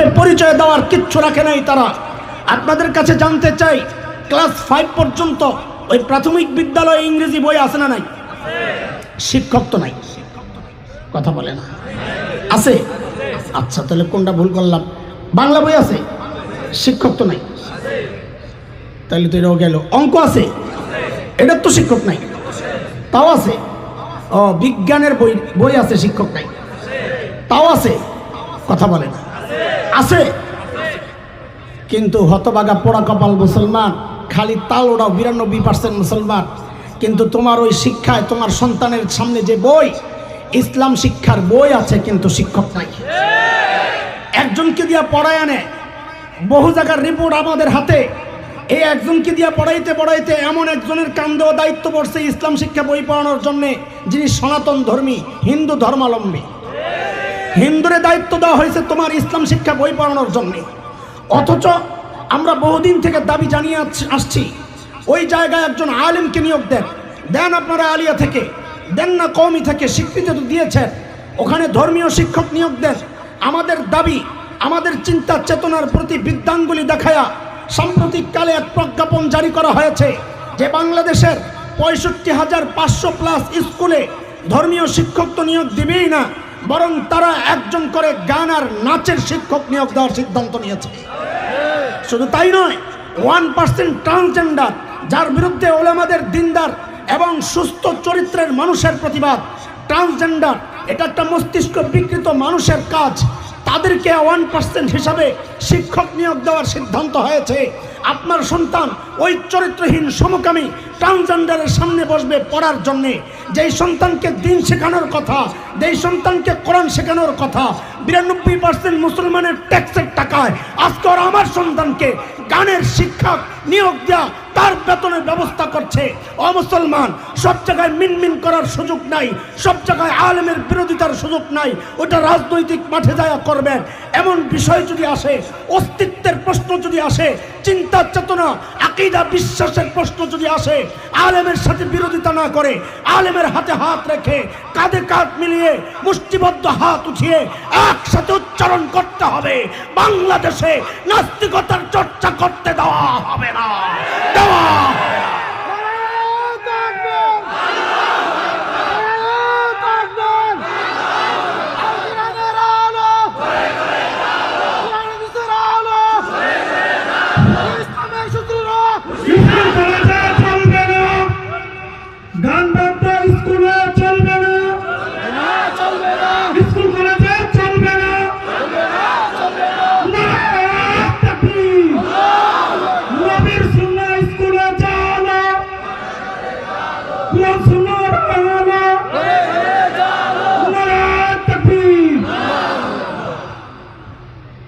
পরিচয় দেওয়ার কিচ্ছু রাখে নাই তারা। আপনাদের কাছে জানতে চাই, ক্লাস ফাইভ পর্যন্ত ওই প্রাথমিক বিদ্যালয়ে ইংরেজি বই আছে না নাই? শিক্ষক তো নাই। কথা বলে না। আছে? আচ্ছা তাহলে কোনটা ভুল করলাম? বাংলা বই আছে? শিক্ষক তো নাই। তাহলে তো এটাও গেল। অঙ্ক আছে? এটার তো শিক্ষক নাই। তাও আছে? ও, বিজ্ঞানের বই বই আছে, শিক্ষক নাই। তাও আছে? কথা বলে না। আছে। কিন্তু হতবাগা পোড়া কপাল মুসলমান, খালি তাল ওড়াও, বিরানব্বই পার্সেন্ট মুসলমান। কিন্তু তোমার ওই শিক্ষায়, তোমার সন্তানের সামনে যে বই, ইসলাম শিক্ষার বই আছে, কিন্তু শিক্ষক নাই। একজনকে দিয়া পড়ায় আনে। বহু জায়গার রিপোর্ট আমাদের হাতে। এই একজনকে দিয়া পড়াইতে পড়াইতে এমন একজনের কান্দেও দায়িত্ব পড়ছে ইসলাম শিক্ষা বই পড়ানোর জন্যে, যিনি সনাতন ধর্মী, হিন্দু ধর্মাবলম্বী হিন্দুরে দায়িত্ব দেওয়া হয়েছে তোমার ইসলাম শিক্ষা বই পড়ানোর জন্যে। অথচ আমরা বহুদিন থেকে দাবি জানিয়ে আসছি, ওই জায়গায় একজন আলেমকে নিয়োগ দেন। দেন আপনারা আলিয়া থেকে, দেন না কওমি থেকে, স্বীকৃতি তো দিয়েছেন। ওখানে ধর্মীয় শিক্ষক নিয়োগ দেন। আমাদের দাবি, আমাদের চিন্তা চেতনার প্রতি বিদ্যাঙ্গুলি দেখায়া সাম্প্রতিককালে এক প্রজ্ঞাপন জারি করা হয়েছে যে বাংলাদেশের পঁয়ষট্টি হাজার পাঁচশো প্লাস স্কুলে ধর্মীয় শিক্ষক তো নিয়োগ দিবেই না। বরং তারা একজন করে গান আর নাচের শিক্ষক নিয়োগ দেওয়ার সিদ্ধান্ত নিয়েছে। শুধু তাই নয়, ওয়ান পার্সেন্ট ট্রান্সজেন্ডার, যার বিরুদ্ধে ওলামাদের দিনদার এবং সুস্থ চরিত্রের মানুষের প্রতিবাদ, ট্রান্সজেন্ডার, এটা একটা মস্তিষ্ক বিকৃত মানুষের কাজ, তাদেরকে ওয়ান পার্সেন্ট হিসাবে শিক্ষক নিয়োগ দেওয়ার সিদ্ধান্ত হয়েছে। আপনার সন্তান ওই চরিত্রহীন সমকামী ট্রান্সজেন্ডারের সামনে বসবে পড়ার জন্যে। যেই সন্তানকে দিন শেখানোর কথা, যেই সন্তানকে কোরআন শেখানোর কথা বিরানব্বই পার্সেন্ট মুসলমানের ট্যাক্সের টাকায় আজকে ওরা আমার সন্তানকে গানের শিক্ষক নিয়োগ দেওয়া তার বেতনের ব্যবস্থা করছে। অমুসলমান সব জায়গায় মিনমিন করার সুযোগ নাই, সব জায়গায় আলেমের বিরোধিতার সুযোগ নাই, ওটা রাজনৈতিক মাঠে যায় করবেন। এমন বিষয় যদি আসে, অস্তিত্বের প্রশ্ন যদি আসে, চিন্তা চেতনা, আকিদা বিশ্বাসের প্রশ্ন যদি আসে, আলেমের সাথে বিরোধিতা না করে, আলেমের হাতে হাত রেখে কাঁধে কাঁধ মিলিয়ে মুষ্টিবদ্ধ হাত উঠিয়ে একসাথে উচ্চারণ করতে হবে। বাংলাদেশে নাস্তিকতার চর্চা করতে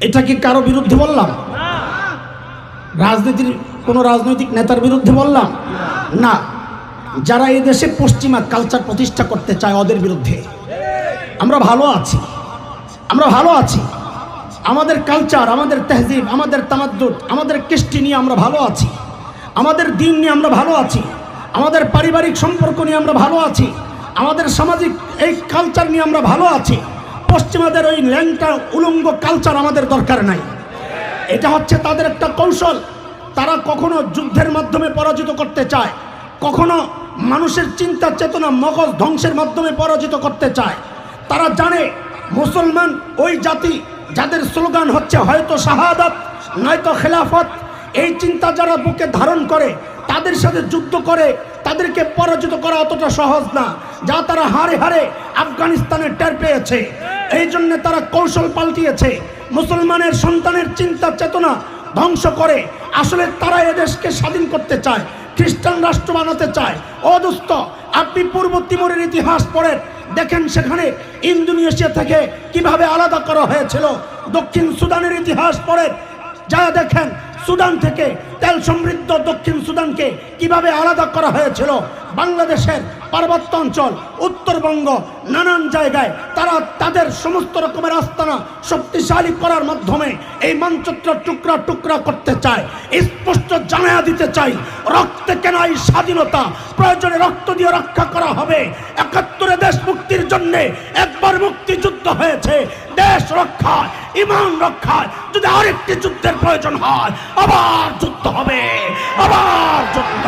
এটা কি কারও বিরুদ্ধে বললাম? রাজনীতির কোনো রাজনৈতিক নেতার বিরুদ্ধে বললাম? না। যারা এই দেশে পশ্চিমা কালচার প্রতিষ্ঠা করতে চায় ওদের বিরুদ্ধে। আমরা ভালো আছি। আমরা ভালো আছি। আমাদের কালচার আমাদের তেহজিব, আমাদের তামাদ্দুদ, আমাদের কৃষ্টি নিয়ে আমরা ভালো আছি। আমাদের দিন নিয়ে আমরা ভালো আছি। আমাদের পারিবারিক সম্পর্ক নিয়ে আমরা ভালো আছি। আমাদের সামাজিক এই কালচার নিয়ে আমরা ভালো আছি। পশ্চিমাদের ওই ল্যাংটা উলঙ্গ কালচার আমাদের দরকার নাই। এটা হচ্ছে তাদের একটা কৌশল। তারা কখনো যুদ্ধের মাধ্যমে পরাজিত করতে চায়, কখনো মানুষের চিন্তা চেতনা মগজ ধ্বংসের মাধ্যমে পরাজিত করতে চায়। তারা জানে মুসলমান ওই জাতি যাদের স্লোগান হচ্ছে হয়তো শাহাদাত, নয়তো খেলাফত এই চিন্তা যারা বুকে ধারণ করে, তাদের সাথে যুদ্ধ করে, তাদেরকে পরাজিত করা অতটা সহজ না। যা তারা হারে হারে আফগানিস্তানে টের পেয়েছে, এই জন্য তারা কৌশল পাল্টিয়েছে। মুসলমানের সন্তানের চিন্তা চেতনা ধ্বংস করে। আসলে তারা এদেশকে স্বাধীন করতে চায়, খ্রিস্টান রাষ্ট্র বানাতে চায়। অদুস্ত আপনি পূর্ব তিমুরের ইতিহাস পড়েন, দেখেন সেখানে ইন্দোনেশিয়া থেকে কীভাবে আলাদা করা হয়েছিল। দক্ষিণ সুদানের ইতিহাস পড়েন, যা দেখেন সুদান থেকে তেল সমৃদ্ধ দক্ষিণ সুদানকে কীভাবে আলাদা করা হয়েছিল? বাংলাদেশের পার্বত্য অঞ্চল, উত্তরবঙ্গ, নানান জায়গায় তারা তাদের সমস্ত রকমের আস্তানা শক্তিশালী করার মাধ্যমে এই মানচিত্র টুকরা টুকরা করতে চায়, স্পষ্ট জানায়া দিতে চাই রক্তে কেন এই স্বাধীনতা, প্রয়োজনে রক্ত দিয়ে রক্ষা করা হবে, একাত্তরে দেশ মুক্তির জন্য একবার মুক্তিযুদ্ধ হয়েছে। দেশ রক্ষায়, ইমান রক্ষায়। যদি আরেকটি যুদ্ধের প্রয়োজন হয়, আবার যুদ্ধ হবে, আবার যুদ্ধ